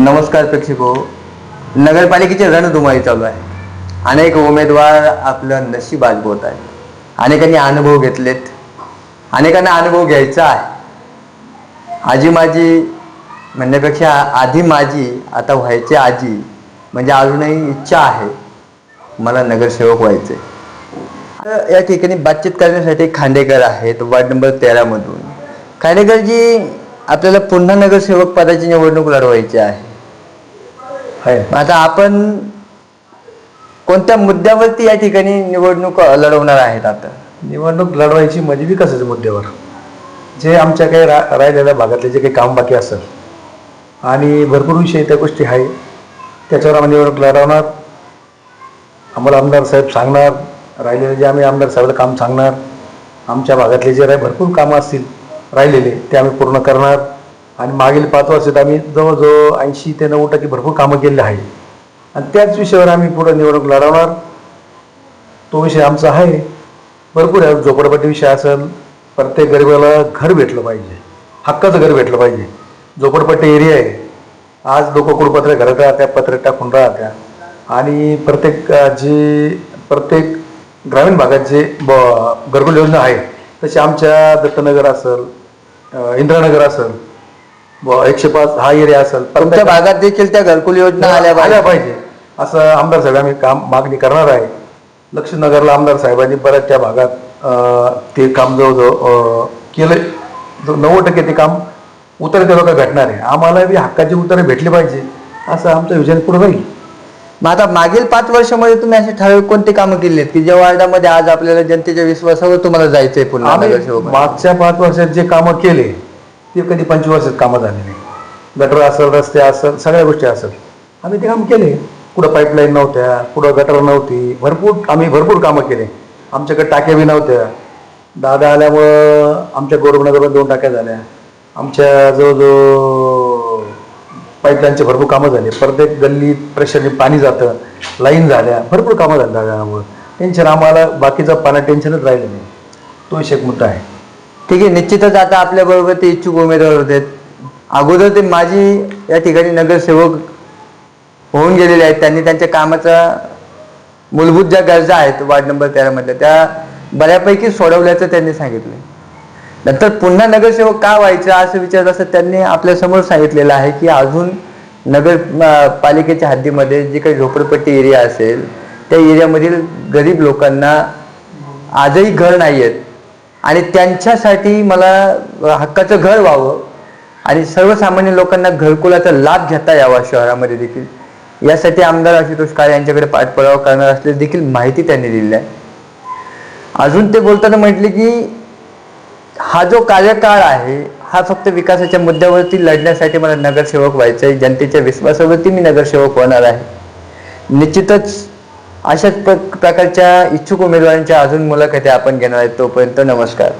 नमस्कार प्रेक्षको. नगरपालिकेची रणधुमाळी चालू आहे. अनेक उमेदवार आपलं नशीब आजबवत आहे अनेकांनी अनुभव घेतलेत. अनेकांना अनुभव घ्यायचा आहे. आजी माझी म्हणण्यापेक्षा आधी माझी आता व्हायचे आजी म्हणजे अजूनही इच्छा आहे. मला नगरसेवक व्हायचे. तर या ठिकाणी बातचीत करण्यासाठी खांडेकर आहेत वार्ड नंबर तेरामधून. खांडेकरजी आपल्याला पुन्हा नगरसेवक पदाची निवडणूक लढवायची आहे. आता आपण कोणत्या मुद्द्यावरती या ठिकाणी निवडणूक लढवणार आहेत आता? निवडणूक लढवायची म्हणजे विकासाच्या मुद्द्यावर. जे आमच्या काही रा राहिलेल्या भागातले जे काही काम बाकी असेल आणि भरपूर विषय त्या गोष्टी आहे त्याच्यावर आम्ही निवडणूक लढवणार. आम्हाला आमदार साहेब सांगणार राहिलेले जे आम्ही आमदार साहेबाला काम सांगणार आमच्या भागातले जे राही भरपूर कामं असतील राहिलेले ते आम्ही पूर्ण करणार. आणि मागील पाच वर्षात आम्ही जवळजवळ ऐंशी ते नऊ टक्के भरपूर कामं केलेली आहे आणि त्याच विषयावर आम्ही पुढे निवडणूक लढवणार. तो विषय आमचा आहे. भरपूर आहे. झोपडपट्टी विषय असेल प्रत्येक गरिबाला घर भेटलं पाहिजे. हक्काचं घर भेटलं पाहिजे. झोपडपट्टी एरिया आहे. आज लोक कुडपत्र घरात राहत्या पत्रे टाकून राहत्या. आणि प्रत्येक जे प्रत्येक ग्रामीण भागात जे ब घरकुल योजना आहे तशी आमच्या दत्तनगर असेल इंद्रानगर असेल एकशे पाच हा एरिया असेल तुमच्या भागात देखील त्या घरकुल योजना आल्या आल्या पाहिजे. असं आमदार साहेब आम्ही काम मागणी करणार आहे. लक्ष्मीनगरला आमदार साहेबांनी बऱ्याचशा भागात अं, ते काम जवळजवळ जो नव्वद टक्के ते काम उतरते लोक भेटणार आहे. आम्हाला बी हक्काची उत्तरे भेटली पाहिजे. असं आमचं विजन पुढे राहील. मग आता मागील पाच वर्षामध्ये तुम्ही असे ठराविक कोणते कामं केली आहेत की ज्या वार्डामध्ये आज आपल्याला जनतेच्या विश्वासावर तुम्हाला जायचंय पुन्हा? मागच्या पाच वर्षात जे कामं केले ते कधी पंचवर्षात कामं झाली नाही. गटर असेल रस्ते असेल सगळ्या गोष्टी असेल आम्ही ते काम केले. कुठं पाईपलाईन नव्हत्या कुठं गटर नव्हती. भरपूर आम्ही भरपूर कामं केले. आमच्याकडे टाक्या बी नव्हत्या. दादा आल्यामुळं आमच्या गौरवनगरला दोन टाक्या झाल्या. आमच्या जवळजवळ पाईपलाईनचे भरपूर कामं झाले. प्रत्येक गल्लीत प्रेशरने पाणी जातं लाईन झाल्या. भरपूर कामं झाली दादामुळं. टेन्शन आम्हाला बाकीचं पाण्यात टेन्शनच राहिलं नाही. तो एक मुद्दा आहे. ठीक आहे निश्चितच आता आपल्या बरोबर ते इच्छुक उमेदवार होते. अगोदर ते माझी या ठिकाणी नगरसेवक होऊन गेलेले आहेत. त्यांनी त्यांच्या कामाचा मूलभूत ज्या गरजा आहेत वार्ड नंबर तेरा मधल्या त्या बऱ्यापैकी सोडवल्याचं त्यांनी सांगितलं. नंतर पुन्हा नगरसेवक का व्हायचं असं विचारत असं त्यांनी आपल्यासमोर सांगितलेलं आहे की अजून नगर पालिकेच्या हद्दीमध्ये जी काही झोपडपट्टी एरिया असेल त्या एरियामधील गरीब लोकांना आजही घर नाही आहेत आणि त्यांच्यासाठी मला हक्काचं घर व्हावं आणि सर्वसामान्य लोकांना घरकुलाचा लाभ घेता यावा शहरामध्ये देखील. यासाठी आमदार आशुतोष काळे यांच्याकडे पाठपुरावा करणार असल्याची देखील माहिती त्यांनी दिली आहे. अजून ते बोलताना म्हटले की हा जो कार्यकाळ आहे हा फक्त विकासाच्या मुद्द्यावरती लढण्यासाठी मला नगरसेवक व्हायचं आहे जनतेच्या विश्वासावरती मी नगरसेवक होणार आहे. निश्चितच अशाच प्र- प्रकारच्या इच्छुक उमेदवारांच्या अजून मुलाखती आपण घेणार आहेत तोपर्यंत नमस्कार.